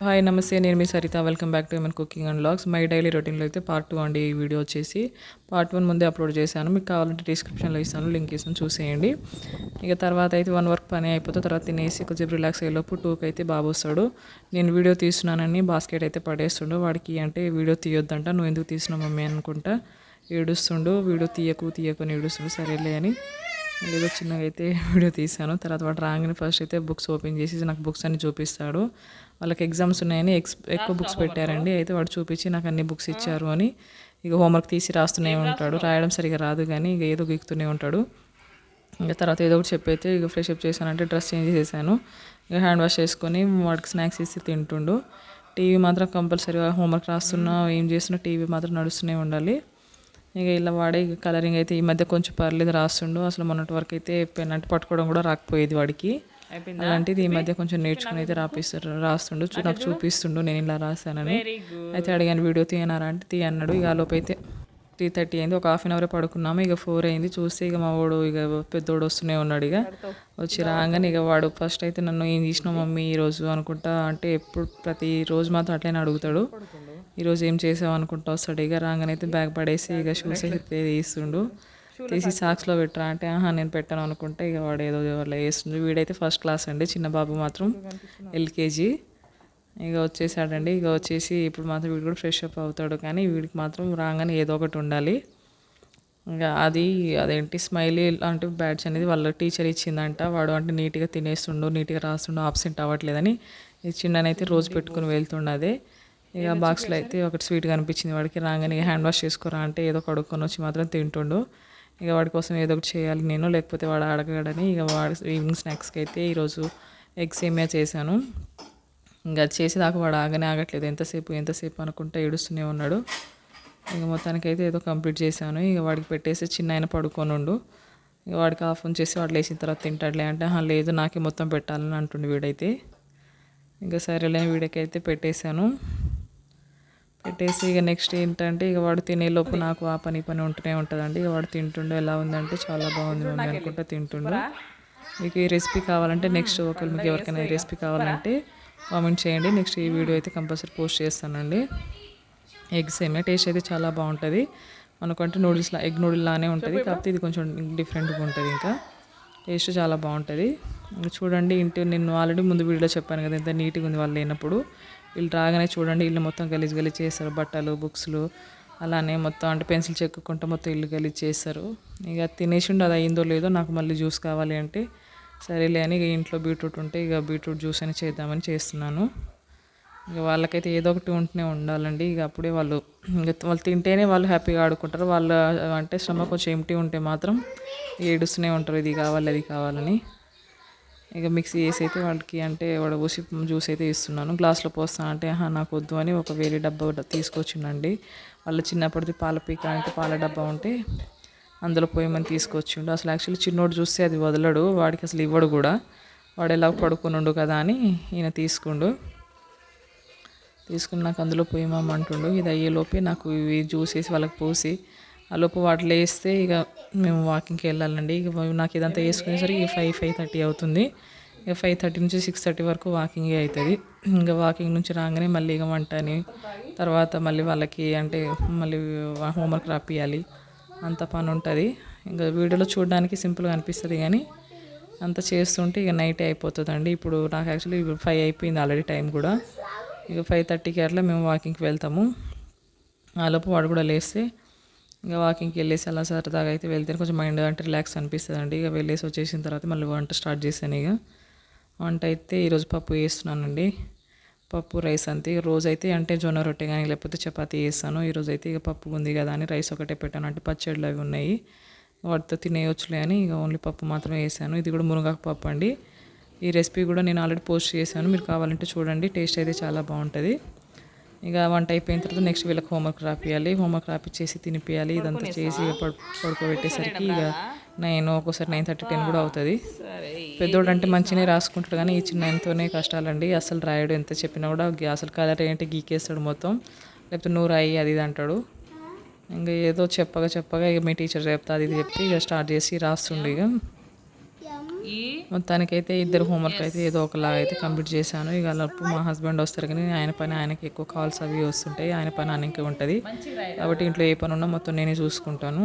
Hi నమస్తే. నేను మీ Saritha. Welcome back to ఎమన్ cooking and vlogs my daily రొటీన్లో అయితే పార్ట్ టూ అండి ఈ వీడియో వచ్చేసి. పార్ట్ వన్ ముందే అప్లోడ్ చేశాను. మీకు కావాలంటే డిస్క్రిప్షన్లో ఇస్తాను. లింక్ ఇస్తాను. చూసేయండి. ఇక తర్వాత అయితే వన్ వర్క్ పని అయిపోతే తర్వాత తినేసి కొంచెం రిలాక్స్ అయ్యేలోపు టూకి అయితే బాబు వస్తాడు. నేను వీడియో తీస్తున్నానని బాస్కెట్ అయితే పడేస్తుండు. వాడికి అంటే వీడియో తీయొద్దంట. నువ్వు ఎందుకు తీసినావు మమ్మీ? అనుకుంటా ఏడుస్తుండు. వీడియో తీయకు తీయకు ఏడుస్తుండు. సరేలే అని ఏదో చిన్నగా అయితే వీడియో తీశాను. తర్వాత వాడు రాగానే ఫస్ట్ అయితే బుక్స్ ఓపెన్ చేసి నాకు బుక్స్ అన్ని చూపిస్తాడు. వాళ్ళకి ఎగ్జామ్స్ ఉన్నాయని ఎక్స్ ఎక్కువ బుక్స్ పెట్టారండి. అయితే వాడు చూపించి నాకు అన్ని బుక్స్ ఇచ్చారు అని ఇక హోంవర్క్ తీసి రాస్తూనే ఉంటాడు. రాయడం సరిగా రాదు కానీ ఇక ఏదో గీకుతూనే ఉంటాడు. ఇంకా తర్వాత ఏదో ఒకటి చెప్పైతే ఇక ఫ్రెష్ అప్ చేశానంటే డ్రెస్ చేంజ్ చేశాను ఇక హ్యాండ్ వాష్ చేసుకొని వాడికి స్నాక్స్ ఇచ్చి తింటుండు. టీవీ మాత్రం కంపల్సరీగా హోంవర్క్ రాస్తున్నా ఏం చేస్తున్నా టీవీ మాత్రం నడుస్తూనే ఉండాలి. ఇక ఇలా వాడే ఇక కలరింగ్ అయితే ఈ మధ్య కొంచెం పర్లేదు రాస్తుండు. అసలు మొన్నటి వరకు అయితే పెన్ అంటే పట్టుకోవడం కూడా రాకపోయేది వాడికి. అలాంటిది ఈ మధ్య కొంచెం నేర్చుకుని అయితే రాపిస్తారు రాస్తుండు చూ- నాకు చూపిస్తుండు నేను ఇలా రాశానని అయితే అడిగాను వీడియో తీయనారా? అంటే తీ అన్నాడు ఇక లోపు అయితే త్రీ థర్టీ అయింది. ఒక హాఫ్ అన్ అవర్ పడుకున్నాము. ఇక ఫోర్ అయింది. చూస్తే ఇక మా వాడు ఇక పెద్దోడు వస్తూనే ఉన్నాడు ఇక. వచ్చి రాగానే ఇక వాడు ఫస్ట్ అయితే నన్ను ఏం చేసినావు మమ్మీ ఈరోజు? అనుకుంటా. అంటే ఎప్పుడు ప్రతి రోజు మాత్రం అట్లనే అడుగుతాడు. ఈరోజు ఏం చేసావు అనుకుంటా వస్తాడు. ఇక రాగానే అయితే బ్యాగ్ పడేసి ఇక షూస్ అయితే తీస్తుండు. తీసి సాక్స్లో పెట్టరా అంటే ఆహా నేను పెట్టాను అనుకుంటే ఇక వాడు ఏదో అలా వేస్తుండు. వీడైతే ఫస్ట్ క్లాస్ అండి చిన్న బాబు మాత్రం ఎల్కేజీ. ఇక వచ్చేసాడండి ఇక వచ్చేసి ఇప్పుడు మాత్రం వీడు కూడా ఫ్రెష్ అప్ అవుతాడు. కానీ వీడికి మాత్రం రాగానే ఏదో ఒకటి ఉండాలి. ఇంకా అది అదేంటి స్మైలీ లాంటి బ్యాడ్జ్ అనేది వాళ్ళ టీచర్ ఇచ్చిందంట. వాడు అంటే నీట్గా తినేస్తుండు నీట్గా రాస్తుండు ఆబ్సెంట్ అవ్వట్లేదని. ఈ చిన్ననైతే రోజు పెట్టుకుని వెళ్తుండదే ఇక బాక్స్లో అయితే ఒకటి స్వీట్ కనిపించింది వాడికి. రాగానే హ్యాండ్ వాష్ చేసుకోరా అంటే ఏదో కడుక్కొని వచ్చి మాత్రం తింటుండు. ఇక వాడి కోసం ఏదో ఒకటి చేయాలి నేను లేకపోతే వాడు అడగడని ఇక వాడి ఈవినింగ్ స్నాక్స్కి అయితే ఈరోజు ఎగ్స్ ఏమియా చేశాను. ఇంకా చేసేదాకా చేసి వాడు ఆగనే ఆగట్లేదు. ఎంతసేపు ఎంతసేపు అనుకుంటే ఏడుస్తూనే ఉన్నాడు. ఇక మొత్తానికి అయితే ఏదో కంప్లీట్ చేశాను. ఇక వాడికి పెట్టేసి చిన్న ఆయన పడుకొని ఉండు. ఇక వాడికి ఆఫ్ చేసి వాడు లేచిన తర్వాత తింటాడులే అంటే లేదు నాకే మొత్తం పెట్టాలని అంటుండు వీడైతే. ఇంకా సరేలే వీడికి అయితే పెట్టేశాను. పెట్టేసి ఇక నెక్స్ట్ ఏంటంటే ఇక వాడు తినేలోపు నాకు ఆ పని పని ఉంటూనే ఉంటుందండి. ఇక వాడు తింటుండో. ఎలా ఉందంటే చాలా బాగుంది మమ్మీ అనుకుంటా తింటుండో. మీకు ఈ రెసిపీ కావాలంటే నెక్స్ట్ ఒకరు మీకు ఎవరికైనా ఈ రెసిపీ కావాలంటే కామెంట్ చేయండి. నెక్స్ట్ ఈ వీడియో అయితే కంపల్సరీ పోస్ట్ చేస్తానండి. ఎగ్స్ ఏమే? టేస్ట్ అయితే చాలా బాగుంటుంది. మనకంటే నూడిల్స్ ఎగ్ నూడిల్ లానే ఉంటుంది. కాకపోతే ఇది కొంచెం డిఫరెంట్గా ఉంటుంది ఇంకా. టేస్ట్ చాలా బాగుంటుంది. చూడండి ఇంటి నేను ఆల్రెడీ ముందు వీడియోలో చెప్పాను కదా ఇంత నీట్గా ఉంది వాళ్ళు లేనప్పుడు. వీళ్ళు రాగానే చూడండి ఇల్లు మొత్తం గలీజ్ గలీజ్ చేస్తారు బట్టలు బుక్స్లు అలానే మొత్తం అంటే పెన్సిల్ చెక్కుకుంటూ మొత్తం ఇల్లు గలీజ్ చేస్తారు ఇక తినేసిండు అది అయిందో లేదో నాకు మళ్ళీ జ్యూస్ కావాలి అంటే సరేలే అని ఇక ఇంట్లో బీట్రూట్ ఉంటే ఇక బీట్రూట్ జ్యూస్ అని చేద్దామని చేస్తున్నాను. ఇక వాళ్ళకైతే ఏదో ఒకటి ఉంటూనే ఉండాలండి. ఇక అప్పుడే వాళ్ళు ఇక వాళ్ళు తింటేనే వాళ్ళు హ్యాపీగా ఆడుకుంటారు. వాళ్ళ అంటే శ్రమ కొంచెం ఎంటీ ఉంటే మాత్రం ఏడుస్తూనే ఉంటారు. ఇది కావాలి అది కావాలని. ఇక మిక్సీ చేసి అయితే వాడికి అంటే వడబోసి జ్యూస్ అయితే ఇస్తున్నాను గ్లాస్లో పోస్తాను అంటే "ఆహా, నాకు వద్దు అని ఒక వేరే డబ్బా తీసుకొచ్చిండండి. వాళ్ళ చిన్నప్పటిది పాల పీక అంటే పాల డబ్బా ఉంటే అందులో పోయమని తీసుకొచ్చిండు. అసలు యాక్చువల్లీ చిన్నోడు చూస్తే అది వదలడు. వాడికి అసలు ఇవ్వడు కూడా. వాడు ఎలా పడుకునుండు కదా అని ఈయన తీసుకుండు. తీసుకుని నాకు అందులో పోయమంటుండు ఇది అయ్యేలోపే నాకు ఇవి జ్యూస్ వేసి వాళ్ళకి పోసి లోపు వాటిలో వేస్తే ఇక మేము వాకింగ్కి వెళ్ళాలండి. ఇక నాకు ఇదంతా వేసుకునేసరికి ఫైవ్ ఫైవ్ థర్టీ అవుతుంది. ఇక ఫైవ్ థర్టీ నుంచి సిక్స్ థర్టీ వరకు వాకింగే అవుతుంది ఇంకా వాకింగ్ నుంచి రాగానే మళ్ళీ ఇక వంటని తర్వాత మళ్ళీ వాళ్ళకి అంటే మళ్ళీ హోంవర్క్ రాపియాలి అంత పని ఉంటుంది. ఇంకా వీడియోలో చూడడానికి సింపుల్గా అనిపిస్తుంది కానీ అంత చేస్తుంటే ఇక నైట్ అయిపోతుందండి. ఇప్పుడు నాకు యాక్చువల్లీ ఫైవ్ అయిపోయింది ఆల్రెడీ టైం కూడా. ఇక ఫైవ్ థర్టీకి అట్లా మేము వాకింగ్కి వెళ్తాము. ఆలోపు వాడు కూడా లేస్తే ఇంకా వాకింగ్కి వెళ్ళేసి అలా సరదాగా అయితే వెళ్తే కొంచెం మైండ్ అంటే రిలాక్స్ అనిపిస్తుంది అండి ఇక వెళ్ళేసి వచ్చేసిన తర్వాత మళ్ళీ వంట స్టార్ట్ చేశాను ఇక. వంట అయితే ఈరోజు పప్పు వేస్తున్నానండి పప్పు రైస్ అంతే. రోజు అయితే అంటే జొన్న రొట్టె కానీ లేకపోతే చపాతీ వేస్తాను ఈరోజు అయితే ఇక పప్పు ఉంది కదా అని రైస్ ఒకటే పెట్టాను. అంటే పచ్చళ్ళు అవి ఉన్నాయి. వాటితో తినేయొచ్చులే అని ఇక ఓన్లీ పప్పు మాత్రమే వేసాను ఇది కూడా మునగాకు పప్పు అండి. ఈ రెసిపీ కూడా నేను ఆల్రెడీ పోస్ట్ చేశాను. మీరు కావాలంటే చూడండి. టేస్ట్ అయితే చాలా బాగుంటుంది. ఇక వంట అయిపోయిన తర్వాత నెక్స్ట్ వీళ్ళకి హోంవర్క్ రాపియాలి. హోంవర్క్ రాపిచ్చేసి తినిపియాలి. ఇదంతా చేసి పడుకోబెట్టేసరికి ఇక నైన్ ఒక్కోసారి నైన్ థర్టీ టెన్ కూడా అవుతుంది. పెద్దోడు అంటే మంచిగానే రాసుకుంటాడు కానీ ఈ చిన్న ఆయనతోనే కష్టాలండి. అసలు రాయడు ఎంత చెప్పినా కూడా అసలు కలర్ ఏంటి గీకేస్తాడు మొత్తం. లేకపోతే నువ్వు రాయి అది ఇది అంటాడు. ఇంకా ఏదో చెప్పగా చెప్పగా ఇక మీ టీచర్ చెప్తా అది ఇది చెప్తే ఇక స్టార్ట్ చేసి రాస్తుండే ఇక. మొత్తానికైతే ఇద్దరు హోంవర్క్ అయితే ఏదో ఒకలా అయితే కంప్లీట్ చేశాను. ఇక మా హస్బెండ్ వస్తారు కానీ ఆయన పని ఆయనకి ఎక్కువ కాల్స్ అవి వస్తుంటాయి ఆయన పని ఆయనకి ఉంటుంది. కాబట్టి ఇంట్లో ఏ పని ఉన్నా మొత్తం నేనే చూసుకుంటాను.